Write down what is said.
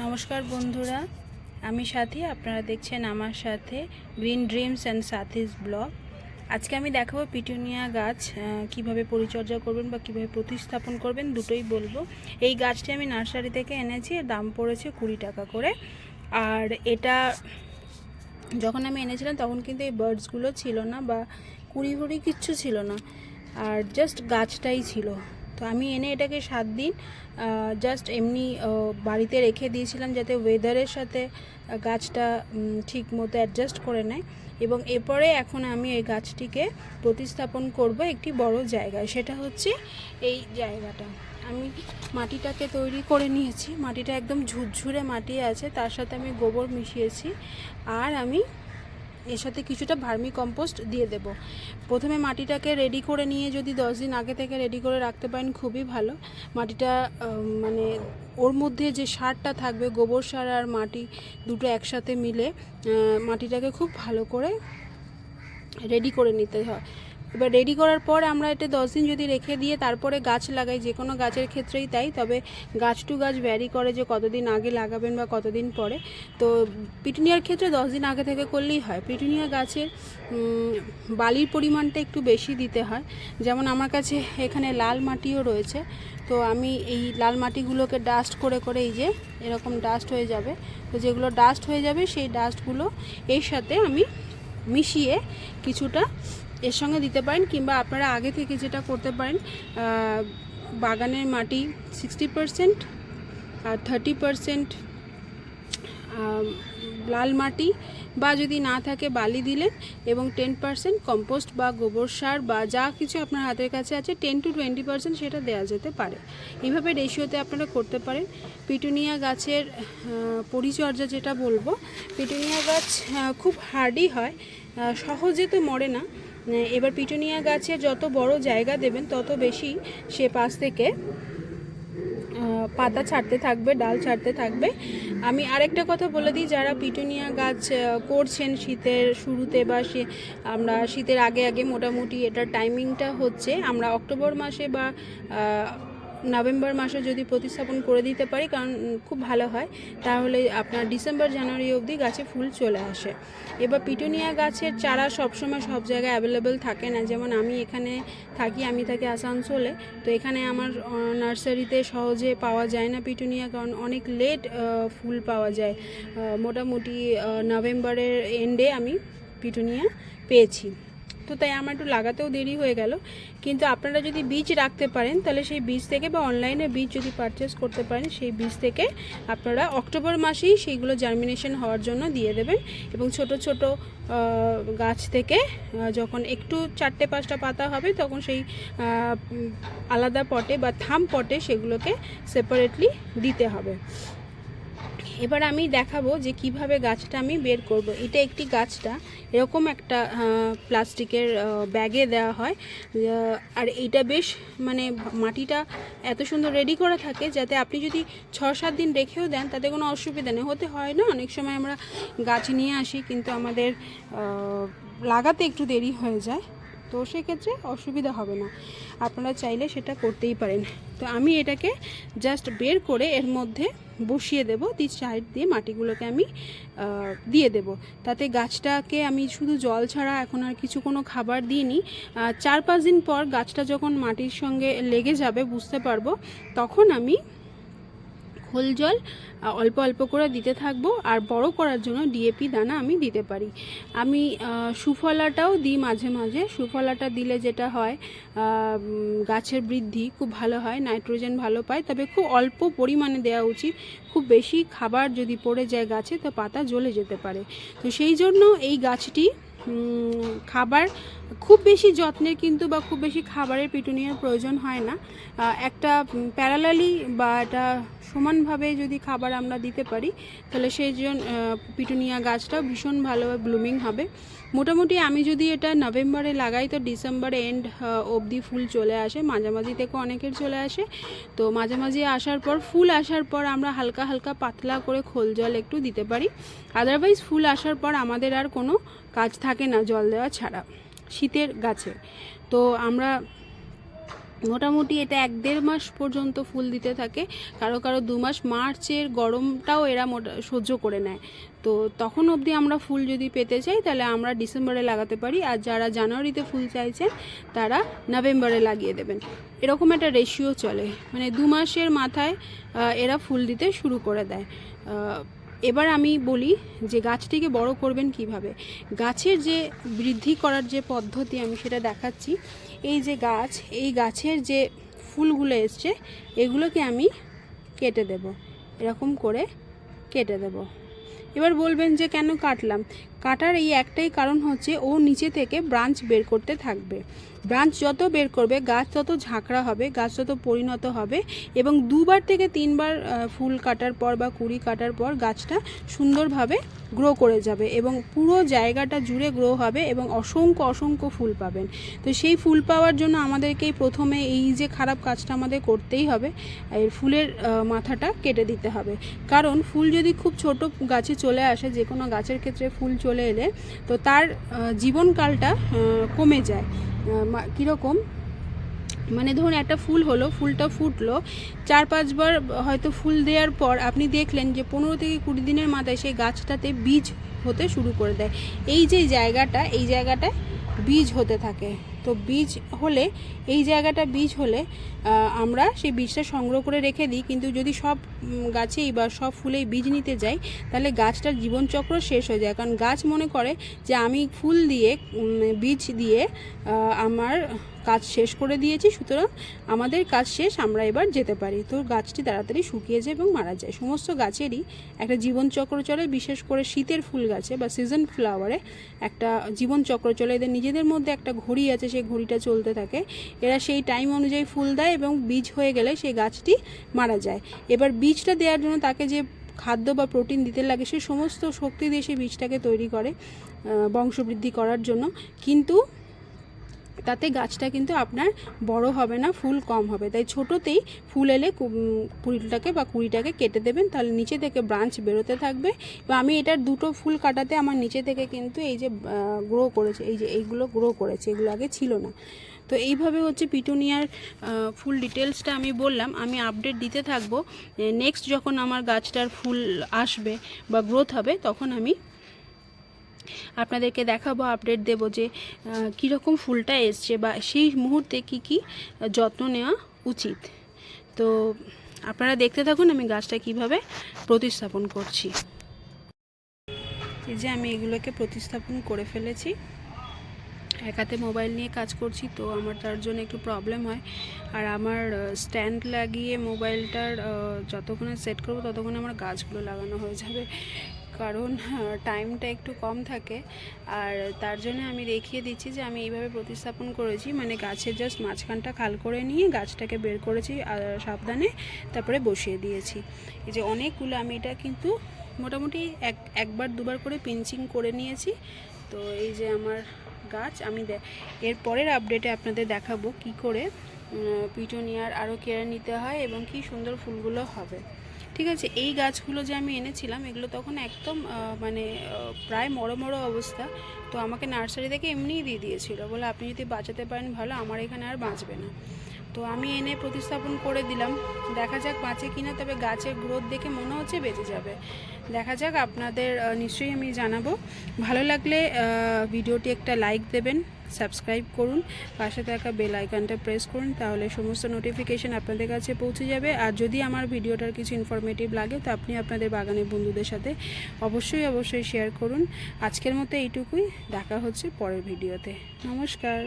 নমস্কার বন্ধুরা, আমি সাথী, আপনারা দেখছেন আমার সাথে গ্রিন ড্রিমস অ্যান্ড সাথিস ব্লগ আজকে আমি দেখাবো পিটুনিয়া গাছ কীভাবে পরিচর্যা করবেন বা কীভাবে প্রতিস্থাপন করবেন, দুটোই বলব। এই গাছটি আমি নার্সারি থেকে এনেছি দাম পড়েছে কুড়ি টাকা করে। আর এটা যখন আমি এনেছিলাম, তখন কিন্তু এই বার্ডসগুলো ছিল না বা কুড়ি ফুড়ি কিচ্ছু ছিল না, আর জাস্ট গাছটাই ছিল। তো আমি এনে এটাকে সাত দিন জাস্ট এমনি বাড়িতে রেখে দিয়েছিলাম যাতে ওয়েদারের সাথে গাছটা ঠিক মতো অ্যাডজাস্ট করে নেয়। এবং এরপরে এখন আমি এই গাছটিকে প্রতিস্থাপন করব একটি বড় জায়গায়। সেটা হচ্ছে এই জায়গাটা। আমি মাটিটাকে তৈরি করে নিয়েছি। মাটিটা একদম ঝুরঝুরে মাটি আছে, তার সাথে আমি গোবর মিশিয়েছি। আর আমি এর সাথে কিছুটা ভার্মি কম্পোস্ট দিয়ে দেব। প্রথমে মাটিটাকে রেডি করে নিয়ে যদি দশ দিন আগে থেকে রেডি করে রাখতে পারেন, খুবই ভালো। মাটিটা মানে ওর মধ্যে যে সারটা থাকবে, গোবর সার আর মাটি দুটো একসাথে মিলে মাটিটাকে খুব ভালো করে রেডি করে নিতে হয়। এবার রেডি করার পর আমরা এটা দশ দিন যদি রেখে দিয়ে তারপরে গাছ লাগাই, যে কোনো গাছের ক্ষেত্রেই তাই, তবে গাছ টু গাছ ভ্যারি করে যে কতদিন আগে লাগাবেন বা কতদিন পরে। তো পিটুনিয়ার ক্ষেত্রে দশ দিন আগে থেকে করলেই হয়। পিটুনিয়া গাছের বালির পরিমাণটা একটু বেশি দিতে হয়। যেমন আমার কাছে এখানে লাল মাটিও রয়েছে। তো আমি এই লাল মাটিগুলোকে ডাস্ট করে করে এই যে এরকম ডাস্ট হয়ে যাবে। তো যেগুলো ডাস্ট হয়ে যাবে, সেই ডাস্টগুলো এর সাথে আমি মিশিয়ে কিছুটা এর সঙ্গে দিতে পারেন কিংবা আপনারা আগে থেকে যেটা করতে পারেন বাগানের মাটি সিক্সটি পারসেন্ট আর থার্টি পারসেন্ট লাল মাটি বা যদি না থাকে বালি দিলেন এবং টেন পার্সেন্ট কম্পোস্ট বা গোবর সার বা যা কিছু আপনার হাতের কাছে আছে টেন টু টোয়েন্টি পার্সেন্ট সেটা দেওয়া যেতে পারে। এইভাবে রেশিওতে আপনারা করতে পারেন। পিটুনিয়া গাছের পরিচর্যা যেটা বলব, পিটুনিয়া গাছ খুব হার্ডই হয় সহজে তো মরে না এবার পিটুনিয়া গাছে যত বড় জায়গা দেবেন, তত বেশি সে পাশ থেকে পাতা ছাড়তে থাকবে, ডাল ছাড়তে থাকবে। আমি আরেকটা কথা বলে দিই, যারা পিটুনিয়া গাছ করছেন শীতের শুরুতে বা সে, আমরা শীতের আগে আগে মোটামুটি এটার টাইমিংটা হচ্ছে, আমরা অক্টোবর মাসে বা নভেম্বর মাসে যদি প্রতিস্থাপন করে দিতে পারি, কারণ খুব ভালো হয়, তাহলে আপনার ডিসেম্বর, জানুয়ারি অবধি গাছে ফুল চলে আসে। এবার পিটুনিয়া গাছের চারা সবসময় সব জায়গায় অ্যাভেলেবেল থাকে না। যেমন আমি এখানে থাকি, আমি থাকি আসানসোলে, তো এখানে আমার নার্সারিতে সহজে পাওয়া যায় না পিটুনিয়া, কারণ অনেক লেট ফুল পাওয়া যায়। মোটামুটি নভেম্বরের এন্ডে আমি পিটুনিয়া পেয়েছি। তো তাই আমার একটু লাগাতেও দেরি হয়ে গেল। কিন্তু আপনারা যদি বীজ রাখতে পারেন, তাহলে সেই বীজ থেকে বা অনলাইনে বীজ যদি পারচেস করতে পারেন, সেই বীজ থেকে আপনারা অক্টোবর মাসেই সেইগুলো জার্মিনেশন হওয়ার জন্য দিয়ে দেবেন এবং ছোট ছোট গাছ থেকে যখন একটু চারটে, পাঁচটা পাতা হবে, তখন সেই আলাদা পটে বা থাম পটে সেগুলোকে সেপারেটলি দিতে হবে। এবার আমি দেখাবো যে কীভাবে গাছটা আমি বের করব। এটা একটি গাছটা, এরকম একটা প্লাস্টিকের ব্যাগে দেওয়া হয়। আর এইটা বেশ মানে মাটিটা এত সুন্দর রেডি করা থাকে যাতে আপনি যদি ছ সাত দিন রেখেও দেন, তাতে কোনো অসুবিধা নেই। হতে হয় না, অনেক সময় আমরা গাছ নিয়ে আসি, কিন্তু আমাদের লাগাতে একটু দেরি হয়ে যায়। তো সেক্ষেত্রে অসুবিধা হবে না। আপনারা চাইলে সেটা করতেই পারেন। তো আমি এটাকে জাস্ট বের করে এর মধ্যে বসিয়ে দেব। দিয়ে সাইড দিয়ে মাটিগুলোকে আমি দিয়ে দেব। তাতে গাছটাকে আমি শুধু জল ছাড়া এখন আর কিছু কোনো খাবার দিইনি। চার পাঁচ দিন পর গাছটা যখন মাটির সঙ্গে লেগে যাবে, বুঝতে পারব, তখন আমি খোল জল অল্প অল্প করে দিতে থাকব আর বড় করার জন্য ডিএপি দানা আমি দিতে পারি। আমি সুফলাটাও দিই মাঝে মাঝে। সুফলাটা দিলে যেটা হয় গাছের বৃদ্ধি খুব ভালো হয়, নাইট্রোজেন ভালো পায়। তবে খুব অল্প পরিমাণে দেওয়া উচিত। খুব বেশি খাবার যদি পড়ে যায় গাছে, তো পাতা জ্বলে যেতে পারে। তো সেই জন্য এই গাছটি খাবার খুব বেশি যত্নের কিন্তু বা খুব বেশি খাবারের পিটুনিয়ার প্রয়োজন হয় না। একটা প্যারালালি বা এটা সমানভাবে যদি খাবার আমরা দিতে পারি, তাহলে সেই জন্য পিটুনিয়া গাছটা ভীষণ ভালোভাবে ব্লুমিং হবে। মোটামুটি আমি যদি এটা নভেম্বরে লাগাই, তো ডিসেম্বর এন্ড অবধি ফুল চলে আসে। মাঝামাঝি থেকে অনেকের চলে আসে। তো মাঝামাঝি আসার পর, ফুল আসার পর আমরা হালকা হালকা পাতলা করে খোল জল একটু দিতে পারি। আদারওয়াইজ ফুল আসার পর আমাদের আর কোনো কাজ থাকে না জল দেওয়া ছাড়া, শীতের গাছে। তো আমরা মোটামুটি এটা এক দেড় মাস পর্যন্ত ফুল দিতে থাকে, কারও কারও দু মাস। মার্চের গরমটাও এরা মোটা, সহ্য করে নেয়। তো তখন অবধি আমরা ফুল যদি পেতে চাই, তাহলে আমরা ডিসেম্বরে লাগাতে পারি। আর যারা জানুয়ারিতে ফুল চাইছেন, তারা নভেম্বরে লাগিয়ে দেবেন। এরকম একটা রেশিও চলে। মানে দু মাসের মাথায় এরা ফুল দিতে শুরু করে দেয়। এবার আমি বলি যে গাছটিকে বড় করবেন কীভাবে। গাছের যে বৃদ্ধি করার যে পদ্ধতি আমি সেটা দেখাচ্ছি। এই যে গাছ, এই গাছের যে ফুলগুলো এসছে, এগুলোকে আমি কেটে দেব। এরকম করে কেটে দেব। এবার বলবেন যে কেন কাটলাম? কাটার এই একটাই কারণ হচ্ছে ও নিচে থেকে ব্রাঞ্চ বের করতে থাকবে। ব্রাঞ্চ যত বের করবে, গাছ তত ঝাঁকড়া হবে, গাছ তত পরিণত হবে এবং দুবার থেকে তিনবার ফুল কাটার পর বা কুড়ি কাটার পর গাছটা সুন্দরভাবে গ্রো করে যাবে এবং পুরো জায়গাটা জুড়ে গ্রো হবে এবং অসংখ্য অসংখ্য ফুল পাবেন। তো সেই ফুল পাওয়ার জন্য আমাদেরকেই প্রথমে এই যে খারাপ কাজটা আমাদের করতেই হবে, এর ফুলের মাথাটা কেটে দিতে হবে। কারণ ফুল যদি খুব ছোট গাছে চলে আসে যে কোনো গাছের ক্ষেত্রে ফুল চলে এলে তো তার জীবনকালটা কমে যায়। কীরকম? মানে ধরুন একটা ফুল হলো, ফুলটা ফুটলো, চার পাঁচবার হয়তো ফুল দেওয়ার পর আপনি দেখলেন যে পনেরো থেকে কুড়ি দিনের মাথায় সেই গাছটাতে বীজ হতে শুরু করে দেয়। এই যে জায়গাটা, এই জায়গাটায় বীজ হতে থাকে। তো বীজ হলে, এই জায়গাটা বীজ হলে আমরা সেই বীজটা সংগ্রহ করে রেখে দিই। কিন্তু যদি সব গাছেই বা সব ফুলেই বীজ নিতে যাই, তাহলে গাছটার জীবনচক্র শেষ হয়ে যায়। কারণ গাছ মনে করে যে, আমি ফুল দিয়ে বীজ দিয়ে আমার কাজ শেষ করে দিয়েছি, সুতরাং আমাদের কাজ শেষ, আমরা এবার যেতে পারি। তো গাছটি তাড়াতাড়ি শুকিয়ে যায় এবং মারা যায়। সমস্ত গাছেরই একটা জীবনচক্র চলে, বিশেষ করে শীতের ফুল গাছে বা সিজন ফ্লাওয়ারে একটা জীবনচক্র চলে। এদের নিজেদের মধ্যে একটা ঘড়ি আছে, সেই ঘড়িটা চলতে থাকে। এরা সেই টাইম অনুযায়ী ফুল দেয় এবং বীজ হয়ে গেলে সেই গাছটি মারা যায়। এবার বীজটা দেওয়ার জন্য তাকে যে খাদ্য বা প্রোটিন দিতে লাগে, সে সমস্ত শক্তি দিয়ে সেই বীজটাকে তৈরি করে বংশবৃদ্ধি করার জন্য। কিন্তু তাতে গাছটা কিন্তু আপনার বড় হবে না, ফুল কম হবে। তাই ছোটোতেই ফুল এলে কুড়িটাকে বা কুড়িটাকে কেটে দেবেন, তাহলে নিচে থেকে ব্রাঞ্চ বেরোতে থাকবে। এবং আমি এটার দুটো ফুল কাটাতে আমার নিচে থেকে কিন্তু এই যে গ্রো করেছে, এই যে এইগুলো গ্রো করেছে, এগুলো আগে ছিল না। তো এইভাবে হচ্ছে পিটুনিয়ার ফুল ডিটেলসটা আমি বললাম, আমি আপডেট দিতে থাকব। নেক্সট যখন আমার গাছটার ফুল আসবে বা গ্রোথ হবে, তখন আমি আপনাদেরকে দেখাবো আপডেট দেবো যে কীরকম ফুলটা এসছে বা সেই মুহূর্তে কি কি যত্ন নেওয়া উচিত। তো আপনারা দেখতে থাকুন আমি গাছটা কীভাবে প্রতিস্থাপন করছি। এই যে আমি এগুলোকে প্রতিস্থাপন করে ফেলেছি। এক হাতে মোবাইল নিয়ে কাজ করছি, তো আমার তার জন্য একটু প্রবলেম হয়। আর আমার স্ট্যান্ড লাগিয়ে মোবাইলটার যতক্ষণে সেট করব ততক্ষণে আমার গাছগুলো লাগানো হয়ে যাবে। কারণ টাইমটা একটু কম থাকে। আর তার জন্য আমি দেখিয়ে দিচ্ছি যে আমি এইভাবে প্রতিস্থাপন করেছি। মানে গাছের জাস্ট মাঝখানটা খাল করে নিয়ে গাছটাকে বের করেছি সাবধানে তারপরে বসিয়ে দিয়েছি। এই যে অনেকগুলো আমি এটা কিন্তু মোটামুটি এক, একবার দুবার করে পিঞ্চিং করে নিয়েছি। তো এই যে আমার গাছ, আমি এর পরের আপডেটে আপনাদের দেখাবো কি করে পিটুনিয়ার আরও কেয়ার নিতে হয় এবং কি সুন্দর ফুলগুলো হবে। ঠিক আছে, এই গাছগুলো যে আমি এনেছিলাম, এগুলো তখন একদম মানে প্রায় মরো মরো অবস্থা। তো আমাকে নার্সারি থেকে এমনিই দিয়ে দিয়েছিলো। বলে, আপনি যদি বাঁচাতে পারেন ভালো, আমার এখানে আর বাঁচবে না। তো আমি এনে প্রতিস্থাপন করে দিলাম। দেখা যাক বাঁচে কিনা, তবে গাছের গ্রোথ দেখে মনে হচ্ছে বেঁচে যাবে। দেখা যাক আপনাদের নিশ্চয়ই আমি জানাব। ভালো লাগলে ভিডিওটি একটা লাইক দেবেন, সাবস্ক্রাইব করুন, পাশে থাকা বেল আইকনটা প্রেস করুন, তাহলে সমস্ত নোটিফিকেশন আপনাদের কাছে পৌঁছে যাবে। আর যদি আমার ভিডিওটার কিছু ইনফরমেটিভ লাগে, তো আপনি আপনাদের বাগানের বন্ধুদের সাথে অবশ্যই অবশ্যই শেয়ার করুন। আজকের মতো এইটুকুই। দেখা হচ্ছে পরের ভিডিওতে। নমস্কার।